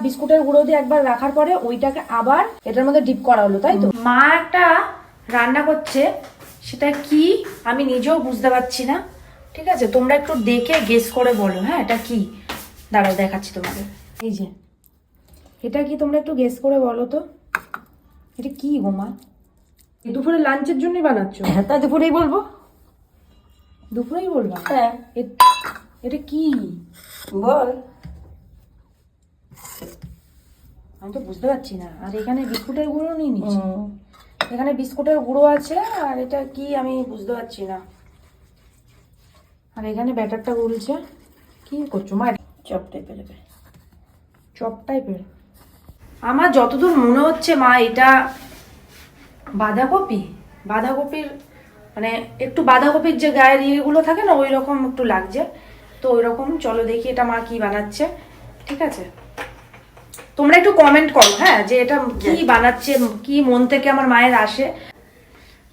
বিস্কুটের গুঁড়ো দিয়ে একবার রাখার পরে ওইটাকে আবার এটার মধ্যে ডিপ করা হলো তাই তো? মা একটা রান্না করছে সেটা কি আমি নিজেও বুঝতে পারছি না। ঠিক আছে তোমরা একটু দেখে গেস করে বলো হ্যাঁ এটা কি? দাঁড়াও দেখাচ্ছি তোমাদের। এই যে এটা কি তোমরা একটু গেস করে বলো তো? এটা কি গো মা? দুপুরে লাঞ্চের জন্যই বানাচ্ছো? হ্যাঁ তা দুপুরেই বলব। দুপুরেই বলবা? হ্যাঁ। এটা কি? বল। আমি তো বুঝতে পারছি না। আর এখানে বিস্কুটের গুঁড়ো নিয়ে নিচ্ছি। এখানে বিস্কুটের গুঁড়ো আছে আর এটা কি আমি বুঝতে পারছি না। আর এখানে ব্যাটারটা গুলছে কি করছ মা? চপ টাইপের চপ টাইপের আমার যতদূর মনে হচ্ছে মা এটা বাঁধাকপি। বাঁধাকপির মানে একটু বাঁধাকপির যে গায়ের ইয়েগুলো থাকে না ওই রকম একটু লাগছে। তো ওই রকম চলো দেখি এটা মা কি বানাচ্ছে। ঠিক আছে? তোমরা একটু কমেন্ট করো হ্যাঁ? যে এটা কি বানাচ্ছে কি মন থেকে আমার মায়ের আসে?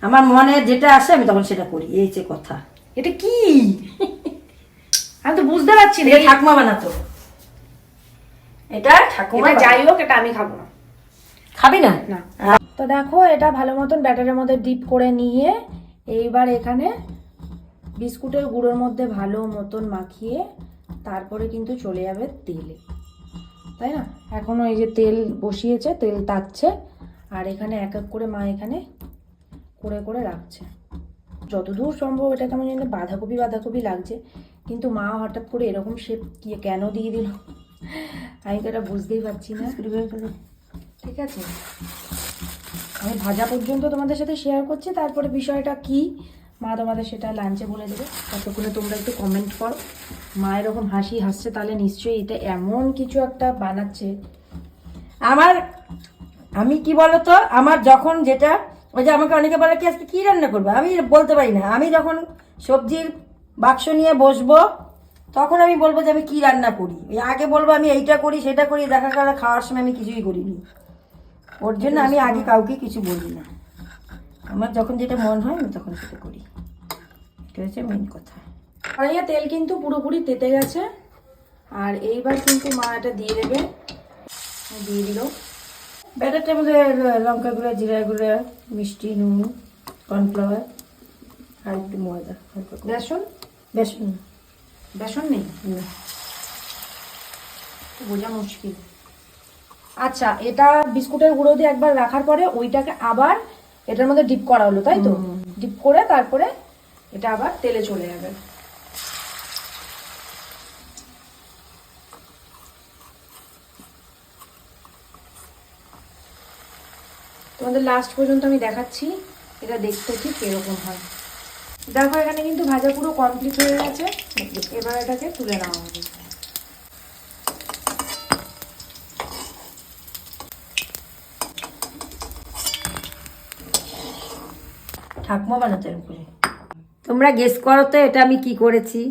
আমার মনে যেটা আসে আমি তখন সেটা করি এই যে কথা। এটা কি? আমি তো বুঝতে পারছি না। ঠাকুমা বানাতো। এটা ঠাকুমা যাই হোক এটা আমি খাব না। খাবি না? না। তো দেখো এটা ভালো মতন ব্যাটারের মধ্যে ডিপ করে নিয়ে এইবার এখানে বিস্কুটের গুঁড়োর মধ্যে ভালো মতন মাখিয়ে তারপরে কিন্তু চলে যাবে তেলে। তাই না? এখনও এই যে তেল বসিয়েছে তেল তাচ্ছে আর এখানে এক এক করে মা এখানে করে করে রাখছে। যতদূর সম্ভব এটা কেমন জানি বাঁধাকপি বাঁধাকপি লাগছে কিন্তু মা হঠাৎ করে এরকম শেপ কি কেন দিয়ে দিল? আমি তো এটা বুঝতেই পারছি না। ঠিক আছে। আমি ভাজা পর্যন্ত তোমাদের সাথে শেয়ার করছি তারপরে বিষয়টা কি? মা তোমাদের সেটা লাঞ্চে বলে দেবে। ততক্ষণে তোমরা একটু কমেন্ট করো। মা এরকম হাসি হাসছে, তাহলে নিশ্চয়ই এটা এমন কিছু একটা বানাচ্ছে। আমার, আমি কি বলতো, আমার যখন যেটা, ওই যে আমাকে অনেকে বলে কি, আজকে কি রান্না করব? আমি বলতে পারি না। আমি যখন সবজির বাক্স নিয়ে বসবো, তখন আমি বলব যে আমি কি রান্না করি? আগে বলব আমি এইটা করি, সেটা করি, দেখা করা খাওয়ার সময় আমি কিছুই করিনি। ওর জন্য আমি আগে কাউকে কিছু বলি না। আমার যখন যেটা মন হয় আমি তখন সেটা করি। এটা হচ্ছে মেন কথা। কড়াইয়ে তেল কিন্তু পুরোপুরি তেতে গেছে। আর এইবার কিন্তু মা এটা দিয়ে দেবে। দিয়ে দিল। ব্যাটারটার মধ্যে লঙ্কা গুঁড়া জিরা গুঁড়া মিষ্টি নুন কর্নফ্লাওয়ার আর একটু ময়দা বেসন? বেসন। বেসন নেই? বোঝা মুশকিল। আচ্ছা এটা বিস্কুটের গুঁড়ো দিয়ে একবার রাখার পরে ওইটাকে আবার এটার মধ্যে ডিপ করা হলো তাই তো? ডিপ করে তারপরে এটা আবার তেলে চলে যাবে। তোমাদের লাস্ট পর্যন্ত আমি দেখাচ্ছি এটা দেখতে ঠিক এরকম হয়। দেখো এখানে কিন্তু ভাজা পুরো কমপ্লিট হয়ে গেছে। এবার এটাকে তুলে নেওয়া হবে। ঠাকুমা বানাতে করে। তোমরা গেস করো তো এটা আমি কি করেছি।